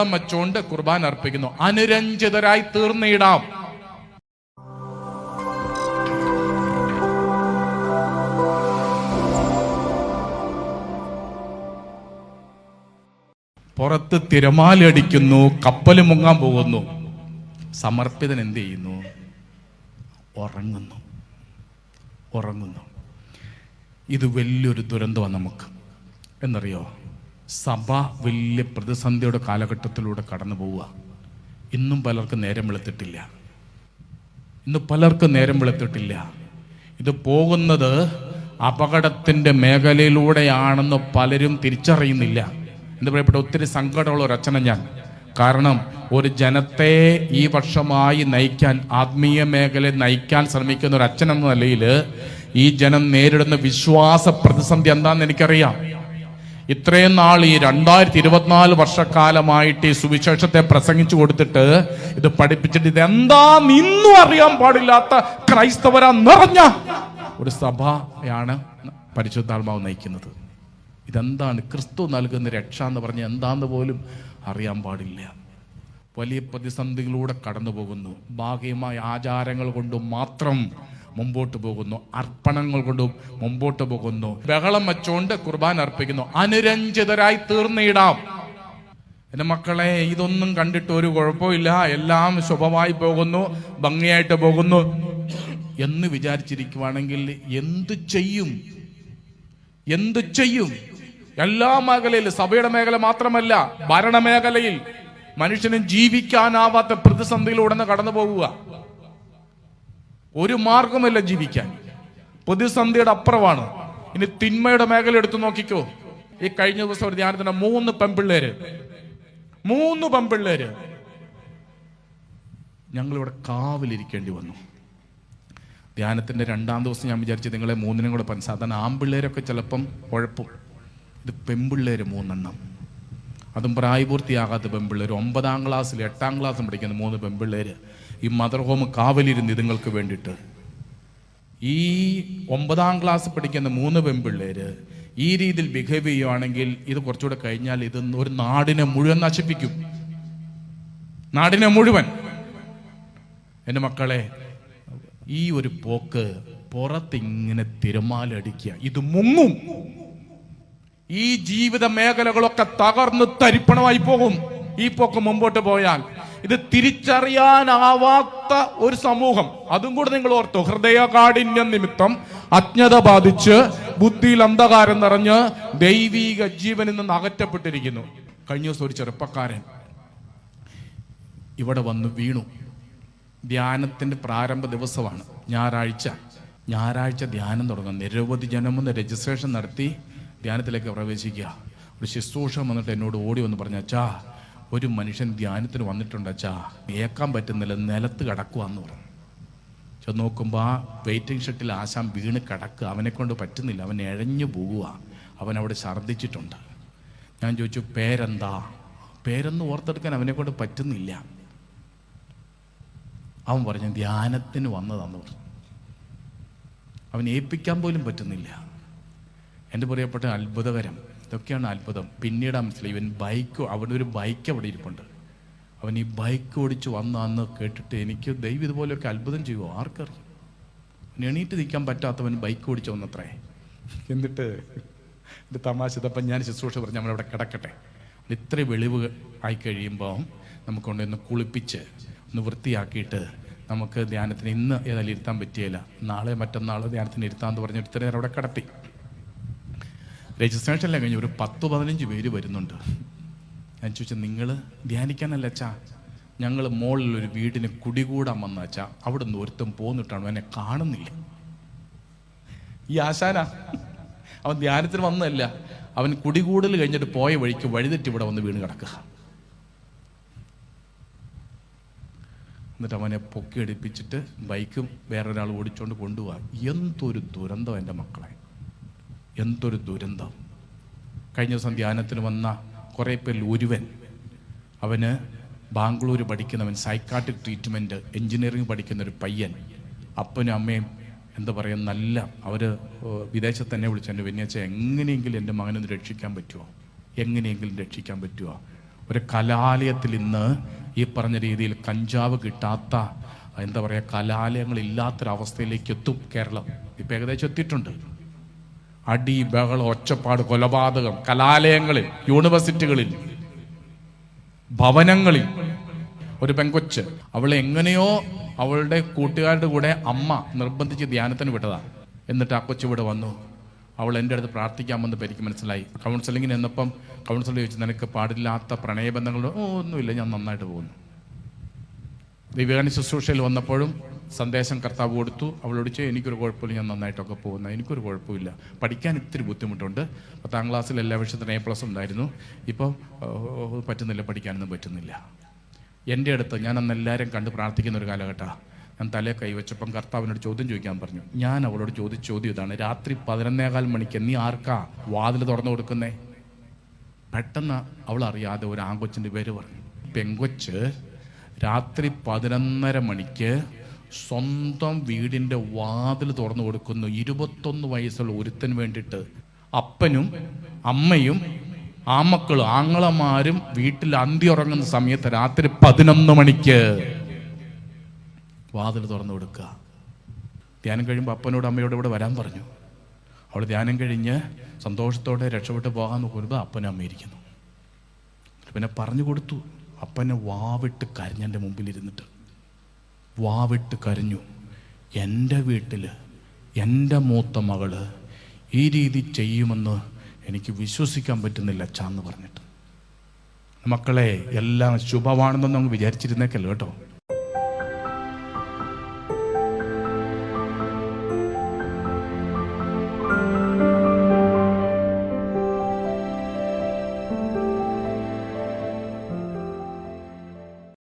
വെള്ളം വച്ചുകൊണ്ട് കുർബാൻ അർപ്പിക്കുന്നു. അനുരഞ്ജിതരായി തീർന്നിടാം. പുറത്ത് തിരമാലടിക്കുന്നു കപ്പൽ മുങ്ങാൻ പോകുന്നു. സമർപ്പിതൻ എന്ത് ചെയ്യുന്നു? ഉറങ്ങുന്നു. ഉറങ്ങുന്നു. ഇത് വലിയൊരു ദുരന്തമാണ് നമുക്ക്. എന്നറിയോ? സഭ വലിയ പ്രതിസന്ധിയുടെ കാലഘട്ടത്തിലൂടെ കടന്നു പോവുക. ഇന്നും പലർക്കും നേരം വെളുത്തിട്ടില്ല. ഇന്ന് പലർക്കും നേരം വെളുത്തിട്ടില്ല. ഇത് പോകുന്നത് അപകടത്തിന്റെ മേഖലയിലൂടെയാണെന്ന് പലരും തിരിച്ചറിയുന്നില്ല. എന്ന് പറയപ്പെട്ട ഒത്തിരി സങ്കടമുള്ള ഒരു അച്ഛന ഞാൻ. കാരണം ഒരു ജനത്തെ ഈ വർഷമായി നയിക്കാൻ ആത്മീയ മേഖലയെ നയിക്കാൻ ശ്രമിക്കുന്ന ഒരു അച്ഛൻ എന്ന നിലയിൽ ഈ ജനം നേരിടുന്ന വിശ്വാസ പ്രതിസന്ധി എന്താണെന്ന് എനിക്കറിയാം. ഇത്രയും നാൾ ഈ രണ്ടായിരത്തി ഇരുപത്തിനാല് വർഷക്കാലമായിട്ട് ഈ സുവിശേഷത്തെ പ്രസംഗിച്ചു കൊടുത്തിട്ട് ഇത് പഠിപ്പിച്ചിട്ട് ഇതെന്താ നിന്നും അറിയാൻ പാടില്ലാത്ത ക്രൈസ്തവരാ നിറഞ്ഞ ഒരു സഭയാണ് പരിശുദ്ധാത്മാവ് നയിക്കുന്നത്. ഇതെന്താണ്? ക്രിസ്തു നൽകുന്ന രക്ഷ എന്ന് പറഞ്ഞ എന്താന്ന് പോലും അറിയാൻ പാടില്ല. വലിയ പ്രതിസന്ധികളിലൂടെ കടന്നു പോകുന്നു ഭാഗ്യമായ ആചാരങ്ങൾ കൊണ്ട് മാത്രം മുമ്പോട്ട് പോകുന്നു. അർപ്പണങ്ങൾ കൊണ്ടും മുമ്പോട്ട് പോകുന്നു. ബഹളം വെച്ചുകൊണ്ട് കുർബാൻ അർപ്പിക്കുന്നു. അനുരഞ്ജിതരായി തീർന്നിടാം. എന്റെ മക്കളെ ഇതൊന്നും കണ്ടിട്ട് ഒരു കുഴപ്പമില്ല. എല്ലാം ശുഭമായി പോകുന്നു ഭംഗിയായിട്ട് പോകുന്നു. എന്ന് വിചാരിച്ചിരിക്കുവാണെങ്കിൽ എന്തു ചെയ്യും? എന്തു ചെയ്യും? എല്ലാ മേഖലയിൽ സഭയുടെ മേഖല മാത്രമല്ല ഭരണമേഖലയിൽ മനുഷ്യന് ജീവിക്കാനാവാത്ത പ്രതിസന്ധിയിലൂടെ കടന്നു പോകുക ഒരു മാർഗമല്ല ജീവിക്കാൻ. പ്രതിസന്ധിയുടെ അപ്പുറമാണ്. ഇനി തിന്മയുടെ മേഖല എടുത്തു നോക്കിക്കോ. ഈ കഴിഞ്ഞ ദിവസം ഒരു ധ്യാനത്തിന് മൂന്ന് പെമ്പിള്ളേര് മൂന്ന് പെമ്പിള്ളേര് ഞങ്ങളിവിടെ കാവിലിരിക്കേണ്ടി വന്നു. ധ്യാനത്തിന്റെ രണ്ടാം ദിവസം ഞാൻ വിചാരിച്ചു നിങ്ങളെ മൂന്നിനും കൂടെ പറഞ്ഞു സാധാരണ ആമ്പിള്ളേരൊക്കെ ചിലപ്പം കുഴപ്പം. ഇത് പെമ്പിള്ളേര് മൂന്നെണ്ണം. അതും പ്രായപൂർത്തിയാകാത്ത പെമ്പിള്ളേർ ഒമ്പതാം ക്ലാസ്സിൽ എട്ടാം ക്ലാസ്സും പഠിക്കുന്ന മൂന്ന് പെൺപിള്ളേര്. ഈ മദർ ഹോം കാവലിരുന്ന് ഇതുങ്ങൾക്ക് വേണ്ടിയിട്ട്. ഈ ഒമ്പതാം ക്ലാസ് പഠിക്കുന്ന മൂന്ന് പെൺപിള്ളേര് ഈ രീതിയിൽ ബിഹേവ് ചെയ്യുവാണെങ്കിൽ ഇത് കുറച്ചുകൂടെ കഴിഞ്ഞാൽ ഇത് ഒരു നാടിനെ മുഴുവൻ നശിപ്പിക്കും. നാടിനെ മുഴുവൻ. എന്റെ മക്കളെ ഈ ഒരു പോക്ക് പുറത്തിങ്ങനെ തിരമാലടിക്കുക ഇത് മുങ്ങും. ഈ ജീവിത മേഖലകളൊക്കെ തകർന്ന് തരിപ്പണമായി പോകും. ഈ പോക്ക് മുമ്പോട്ട് പോയാൽ ഇത് തിരിച്ചറിയാനാവാത്ത ഒരു സമൂഹം. അതും കൂടെ നിങ്ങൾ ഓർത്തു. ഹൃദയകാഠിന്യം നിമിത്തം അജ്ഞത ബാധിച്ച് ബുദ്ധിയിൽ അന്ധകാരം നിറഞ്ഞ് ദൈവീക ജീവനിൽ നിന്ന് അകറ്റപ്പെട്ടിരിക്കുന്നു. കഴിഞ്ഞ ദിവസം ഒരു ചെറുപ്പക്കാരൻ ഇവിടെ വന്ന് വീണു. ധ്യാനത്തിന്റെ പ്രാരംഭ ദിവസമാണ്. ഞായറാഴ്ച. ഞായറാഴ്ച ധ്യാനം തുടങ്ങും. നിരവധി ജനമൊന്ന് രജിസ്ട്രേഷൻ നടത്തി ധ്യാനത്തിലേക്ക് പ്രവേശിക്കുക. ഒരു ശുശ്രൂഷ വന്നിട്ട് എന്നോട് ഓടി വന്ന് പറഞ്ഞു ഒരു മനുഷ്യൻ ധ്യാനത്തിന് വന്നിട്ടുണ്ട് അച്ഛാ ഏക്കാൻ പറ്റുന്നില്ല നിലത്ത് കിടക്കുവാന്ന് പറഞ്ഞു. ചെന്ന് നോക്കുമ്പോൾ ആ വെയിറ്റിംഗ് ഷെട്ടിൽ ആശാൻ വീണ് കിടക്കുക. അവനെ കൊണ്ട് പറ്റുന്നില്ല. അവൻ എഴഞ്ഞു പോകുക അവൻ അവിടെ ഛർദ്ദിച്ചിട്ടുണ്ട്. ഞാൻ ചോദിച്ചു പേരെന്താ? പേരൊന്നും ഓർത്തെടുക്കാൻ അവനെ കൊണ്ട് പറ്റുന്നില്ല. അവൻ പറഞ്ഞു ധ്യാനത്തിന് വന്നതാന്ന് പറഞ്ഞു. അവൻ ഏൽപ്പിക്കാൻ പോലും പറ്റുന്നില്ല. എന്റെ പ്രിയപ്പെട്ട അത്ഭുതകരം. ഇതൊക്കെയാണ് അത്ഭുതം. പിന്നീട് മനസ്സിലായി ഇവൻ ബൈക്ക് അവിടെ ഒരു ബൈക്ക് അവിടെ ഇരിപ്പുണ്ട്. അവൻ ഈ ബൈക്ക് ഓടിച്ച് വന്ന അന്ന് കേട്ടിട്ട് എനിക്ക് ദൈവം ഇതുപോലെയൊക്കെ അത്ഭുതം ചെയ്യുമോ ആർക്കറിയാം. എണീറ്റ് നിൽക്കാൻ പറ്റാത്തവൻ ബൈക്ക് ഓടിച്ച് വന്നത്രേ. എന്നിട്ട് എന്റെ തമാശ. ഇതപ്പം ഞാൻ ശുശ്രൂഷ പറഞ്ഞ് നമ്മളവിടെ കിടക്കട്ടെ. ഇത്ര വെളിവ് ആയി കഴിയുമ്പോൾ നമുക്കൊണ്ട് ഒന്ന് കുളിപ്പിച്ച് ഒന്ന് വൃത്തിയാക്കിയിട്ട് നമുക്ക് ധ്യാനത്തിന് ഇന്ന് ഏതായാലും ഇരുത്താൻ പറ്റിയില്ല നാളെ മറ്റന്നാൾ ധ്യാനത്തിന് ഇരുത്താമെന്ന് പറഞ്ഞ് ഇത്ര നേരം അവിടെ കിടത്തി. രജിസ്ട്രേഷനിലെ കഴിഞ്ഞ് ഒരു പത്ത് പതിനഞ്ച് പേര് വരുന്നുണ്ട്. ഞാൻ ചോദിച്ചാൽ നിങ്ങൾ ധ്യാനിക്കാനല്ല അച്ഛാ. ഞങ്ങൾ മോളിൽ ഒരു വീടിന് കുടികൂടാൻ വന്ന അച്ഛാ. അവിടെ നിന്ന് ഒരുത്തം പോന്നിട്ടാണ് എന്നെ കാണുന്നില്ല? ഈ ആശാന. അവൻ ധ്യാനത്തിന് വന്നതല്ല. അവൻ കുടികൂടൽ കഴിഞ്ഞിട്ട് പോയ വഴിക്ക് വഴിതെറ്റി ഇവിടെ വന്ന് വീണ് കിടക്കുക. എന്നിട്ട് അവനെ പൊക്കിയടിപ്പിച്ചിട്ട് ബൈക്കും വേറൊരാൾ ഓടിച്ചുകൊണ്ട് കൊണ്ടുപോവാ. എന്തൊരു ദുരന്തം എന്റെ മക്കളെ. എന്തൊരു ദുരന്തം. കഴിഞ്ഞ ദിവസം ധ്യാനത്തിന് വന്ന കുറേ പേരിൽ ഒരുവൻ അവന് ബാംഗ്ലൂർ പഠിക്കുന്നവൻ സൈക്കാട്രിക് ട്രീറ്റ്മെന്റ് എൻജിനീയറിംഗ് പഠിക്കുന്ന ഒരു പയ്യൻ അപ്പനും അമ്മയും എന്താ പറയുക നല്ല അവർ വിദേശത്ത് തന്നെ വിളിച്ച. എന്റെ വെന്നിയച്ച എങ്ങനെയെങ്കിലും എന്റെ മകനൊന്ന് രക്ഷിക്കാൻ പറ്റുമോ എങ്ങനെയെങ്കിലും രക്ഷിക്കാൻ പറ്റുമോ ഒരു കലാലയത്തിൽ ഇന്ന് ഈ പറഞ്ഞ രീതിയിൽ കഞ്ചാവ് കിട്ടാത്ത എന്താ പറയുക കലാലയങ്ങളില്ലാത്തൊരവസ്ഥയിലേക്ക് എത്തും കേരളം. ഇപ്പം ഏകദേശം എത്തിയിട്ടുണ്ട്. അടി ബഹളം ഒച്ചപ്പാട് കൊലപാതകം കലാലയങ്ങളിൽ യൂണിവേഴ്സിറ്റികളിൽ ഭവനങ്ങളിൽ. ഒരു പെങ്കൊച്ച് അവൾ എങ്ങനെയോ അവളുടെ കൂട്ടുകാരുടെ കൂടെ അമ്മ നിർബന്ധിച്ച് ധ്യാനത്തിന് വിട്ടതാണ് എന്നിട്ട് ആ കൊച്ചു ഇവിടെ വന്നു. അവൾ എന്റെ അടുത്ത് പ്രാർത്ഥിക്കാമെന്ന് എനിക്ക് മനസ്സിലായി. കൗൺസിലിങ്ങിന് എന്നപ്പം കൗൺസിലർ ചോദിച്ചു നിനക്ക് പാടില്ലാത്ത പ്രണയബന്ധങ്ങൾ ഓ ഒന്നുമില്ല. ഞാൻ നന്നായിട്ട് പോകുന്നു. ദിവ്യാനി ശുശ്രൂഷയിൽ വന്നപ്പോഴും സന്ദേശം കർത്താവ് കൊടുത്തു. അവളോട് ചോദിച്ചു എനിക്കൊരു കുഴപ്പമില്ല ഞാൻ നന്നായിട്ടൊക്കെ പോകുന്നു. എനിക്കൊരു കുഴപ്പമില്ല. പഠിക്കാൻ ഇത്തിരി ബുദ്ധിമുട്ടുണ്ട്. പത്താം ക്ലാസ്സിൽ എല്ലാ വിഷയത്തിനും എ പ്ലസ് ഉണ്ടായിരുന്നു. ഇപ്പോൾ പറ്റുന്നില്ല പഠിക്കാനൊന്നും പറ്റുന്നില്ല. എന്റെ അടുത്ത് ഞാൻ അന്ന് എല്ലാവരും കണ്ട് പ്രാർത്ഥിക്കുന്ന ഒരു കാലഘട്ടമാണ് ഞാൻ തലേ കൈവച്ചപ്പം കർത്താവിനോട് ചോദ്യം ചോദിക്കാൻ പറഞ്ഞു. ഞാൻ അവളോട് ചോദിച്ച ചോദ്യം ഇതാണ്. രാത്രി പതിനൊന്നേകാൽ മണിക്ക് നീ ആർക്കാ വാതിൽ തുറന്നു കൊടുക്കുന്നേ? പെട്ടെന്ന് അവൾ അറിയാതെ ഒരു ആങ്കൊച്ചിന്റെ പേര് പറഞ്ഞു. പെങ്കൊച്ച് രാത്രി പതിനൊന്നര മണിക്ക് സ്വന്തം വീടിന്റെ വാതിൽ തുറന്നു കൊടുക്കുന്നു. ഇരുപത്തൊന്ന് വയസ്സുള്ള ഒരുത്തൻ വേണ്ടിയിട്ട്. അപ്പനും അമ്മയും ആമക്കളും ആങ്ങളമാരും വീട്ടിൽ അന്തി ഉറങ്ങുന്ന സമയത്ത് രാത്രി പതിനൊന്ന് മണിക്ക് വാതിൽ തുറന്നു കൊടുക്കുക. ധ്യാനം കഴിയുമ്പോൾ അപ്പനോട് അമ്മയോട് ഇവിടെ വരാൻ പറഞ്ഞു. അവൾ ധ്യാനം കഴിഞ്ഞ് സന്തോഷത്തോടെ രക്ഷപ്പെട്ട് പോകാൻ നോക്കുമ്പോൾ അപ്പനും അമ്മയിരിക്കുന്നു പിന്നെ പറഞ്ഞു കൊടുത്തു. അപ്പനെ വാവിട്ട് കരഞ്ഞെന്റെ മുമ്പിൽ ഇരുന്നിട്ട് വാവിട്ട് കരഞ്ഞു. എന്റെ വീട്ടിൽ എന്റെ മൂത്ത മകൾ ഈ രീതി ചെയ്യുമെന്ന് എനിക്ക് വിശ്വസിക്കാൻ പറ്റുന്നില്ല അച്ഛാന്ന് പറഞ്ഞിട്ട്. മക്കളെ എല്ലാം ശുഭമാണെന്നൊന്നും വിചാരിച്ചിരുന്നേക്കല്ലോ കേട്ടോ?